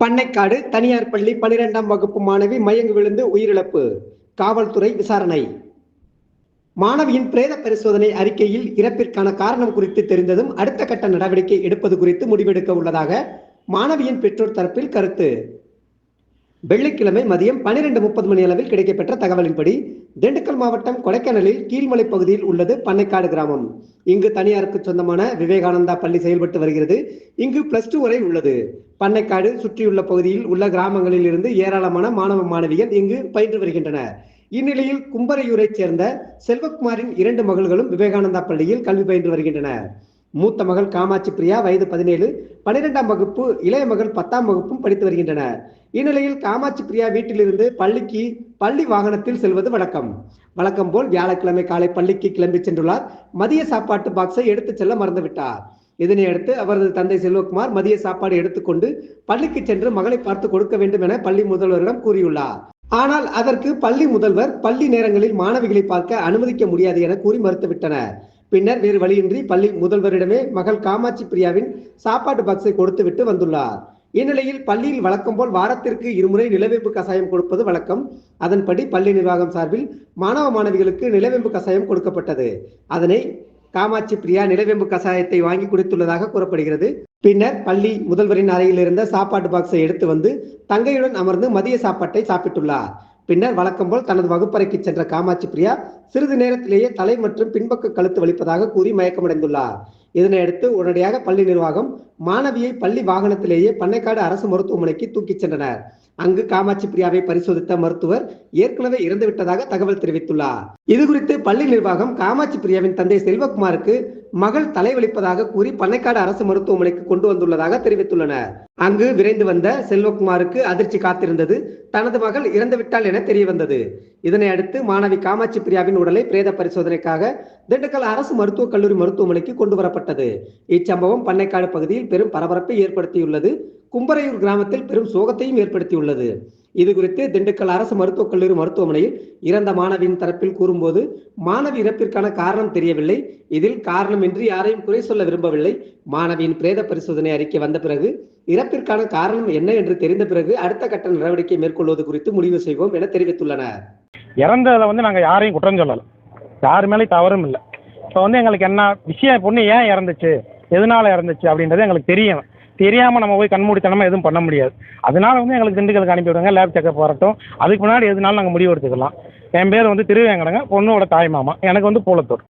பண்ணைக்காடு தனியார் பள்ளி பனிரெண்டாம் வகுப்பு மாணவி மயங்கு விழுந்து உயிரிழப்பு. காவல்துறை விசாரணை. மாணவியின் பிரேத பரிசோதனை அறிக்கையில் இறப்பிற்கான காரணம் குறித்து தெரிந்ததும் அடுத்த கட்ட நடவடிக்கை எடுப்பது குறித்து முடிவெடுக்க உள்ளதாக மாணவியின் பெற்றோர் தரப்பில் கருத்து. வெள்ளிக்கிழமை மதியம் பனிரெண்டு முப்பது மணி அளவில் கிடைக்கப்பெற்ற தகவலின்படி திண்டுக்கல் மாவட்டம் கொடைக்கானலில் கீழ்மலை பகுதியில் உள்ளது பண்ணைக்காடு கிராமம். இங்கு தனியாருக்கு சொந்தமான விவேகானந்தா பள்ளி செயல்பட்டு வருகிறது. இங்கு பிளஸ் டூ வரை உள்ளது. பண்ணைக்காடு சுற்றியுள்ள பகுதியில் உள்ள கிராமங்களில் இருந்து ஏராளமான மாணவ மாணவிகள் இங்கு பயின்று வருகின்றனர். இந்நிலையில் கும்பரையூரைச் சேர்ந்த செல்வகுமாரின் இரண்டு மகள்களும் விவேகானந்தா பள்ளியில் கல்வி பயின்று வருகின்றனர். மூத்த மகள் காமாட்சி பிரியா வயது பதினேழு. பனிரெண்டாம் வகுப்பு இளைய மகள் பத்தாம் வகுப்பும் படித்து வருகின்றனர். இந்நிலையில் காமாட்சி பிரியா வீட்டிலிருந்து பள்ளிக்கு பள்ளி வாகனத்தில் செல்வது வழக்கம். வழக்கம் போல் வியாழக்கிழமை காலை பள்ளிக்கு கிளம்பி சென்றுள்ளார். மதிய சாப்பாட்டு பாக்ஸை எடுத்துச் செல்ல மறந்துவிட்டார். இதனையடுத்து அவரது தந்தை செல்வகுமார் மதிய சாப்பாடு எடுத்துக்கொண்டு பள்ளிக்கு சென்று மகளை பார்த்து கொடுக்க வேண்டும் என பள்ளி முதல்வரிடம் கூறியுள்ளார். ஆனால் அதற்கு பள்ளி முதல்வர் பள்ளி நேரங்களில் மாணவிகளை பார்க்க அனுமதிக்க முடியாது என கூறி மறுத்துவிட்டனர். பின்னர் வேறு வழியின்றி பள்ளி முதல்வரிடமே மகள் காமாட்சி பிரியாவின் சாப்பாட்டு பாக்ஸை கொடுத்துவிட்டு வந்துள்ளார். இந்நிலையில் பள்ளியில் வழக்கம் போல் வாரத்திற்கு இருமுறை நிலவேம்பு கசாயம் கொடுப்பது வழக்கம். அதன்படி பள்ளி நிர்வாகம் சார்பில் மாணவ மாணவிகளுக்கு நிலவேம்பு கசாயம் கொடுக்கப்பட்டது. அதனை காமாட்சி பிரியா நிலவேம்பு கசாயத்தை வாங்கி குடித்துள்ளதாக கூறப்படுகிறது. பின்னர் பள்ளி முதல்வரின் அறையில் இருந்த சாப்பாட்டு பாக்ஸை எடுத்து வந்து தங்கையுடன் அமர்ந்து மதிய சாப்பாட்டை சாப்பிட்டுள்ளார். பின்னர் வழக்கம் போல் தனது வகுப்பறைக்கு சென்ற காமாட்சி பிரியா சிறிது நேரத்திலேயே தலை மற்றும் பின்பக்க கழுத்து வலிப்பதாக கூறி மயக்கமடைந்துள்ளார். இதனையடுத்து உடனடியாக பள்ளி நிர்வாகம் மாணவியை பள்ளி வாகனத்திலேயே பண்ணைக்காடு அரசு மருத்துவமனைக்கு தூக்கிச் சென்றனர். அங்கு காமாட்சி பிரியாவை பரிசோதித்த மருத்துவர் ஏற்கனவே இறந்துவிட்டதாக தகவல் தெரிவித்துள்ளார். இதுகுறித்து பள்ளி நிர்வாகம் காமாட்சி பிரியாவின் தந்தை செல்வகுமாருக்கு மகள் தலைவலிப்பதாக கூறி பண்ணைக்காடு அரசு மருத்துவமனைக்கு கொண்டு வந்துள்ளதாக தெரிவித்துள்ளனர். அங்கு விரைந்து வந்த செல்வகுமாருக்கு அதிர்ச்சி காத்திருந்தது. தனது மகள் இறந்துவிட்டாள் என தெரிய வந்தது இதனை அடுத்து மாணவி காமாட்சி பிரியாவின் உடலை பிரேத பரிசோதனைக்காக திண்டுக்கல் அரசு மருத்துவக் கல்லூரி மருத்துவமனைக்கு கொண்டு வரப்பட்டது. இச்சம்பவம் பண்ணைக்காடு பகுதியில் பெரும் பரபரப்பை ஏற்படுத்தியுள்ளது. கும்பரையூர் கிராமத்தில் பெரும் சோகத்தையும் ஏற்படுத்தியுள்ளது. இது குறித்து திண்டுக்கல் அரசு மருத்துவக் கல்லூரி மருத்துவமனையில் இறந்த மாணவியின் தரப்பில் கூறும்போது மாணவி இறப்பிற்கான காரணம் தெரியவில்லை. இதில் காரணமின்றி யாரையும் குறை சொல்ல விரும்பவில்லை. மாணவியின் பிரேத பரிசோதனை அறிக்கை வந்த பிறகு இறப்பிற்கான காரணம் என்ன என்று தெரிந்த பிறகு அடுத்த கட்ட நடவடிக்கை மேற்கொள்வது குறித்து முடிவு செய்வோம் என தெரிவித்துள்ளனர். இறந்ததில் வந்து நாங்கள் யாரையும் குற்றம் சொல்லலை. யார் மேலே தவறும் இல்லை. இப்போ வந்து எங்களுக்கு என்ன விஷயம் பொண்ணு ஏன் இறந்துச்சு? எதனால் இறந்துச்சு அப்படின்றது எங்களுக்கு தெரியும். தெரியாமல் நம்ம போய் கண்மூடித்தனமாக எதுவும் பண்ண முடியாது. அதனால வந்து எங்களுக்கு திண்டுக்கலுக்கு அனுப்பி விடுங்க லேப் செக்கப் வரட்டும். அதுக்கு முன்னாடி எதுனாலும் நாங்கள் முடிவு எடுத்துக்கலாம். என் பேர் வந்து திருவேங்கடங்க பொண்ணோட தாய் மாமா. எனக்கு வந்து பூலத்தூர்.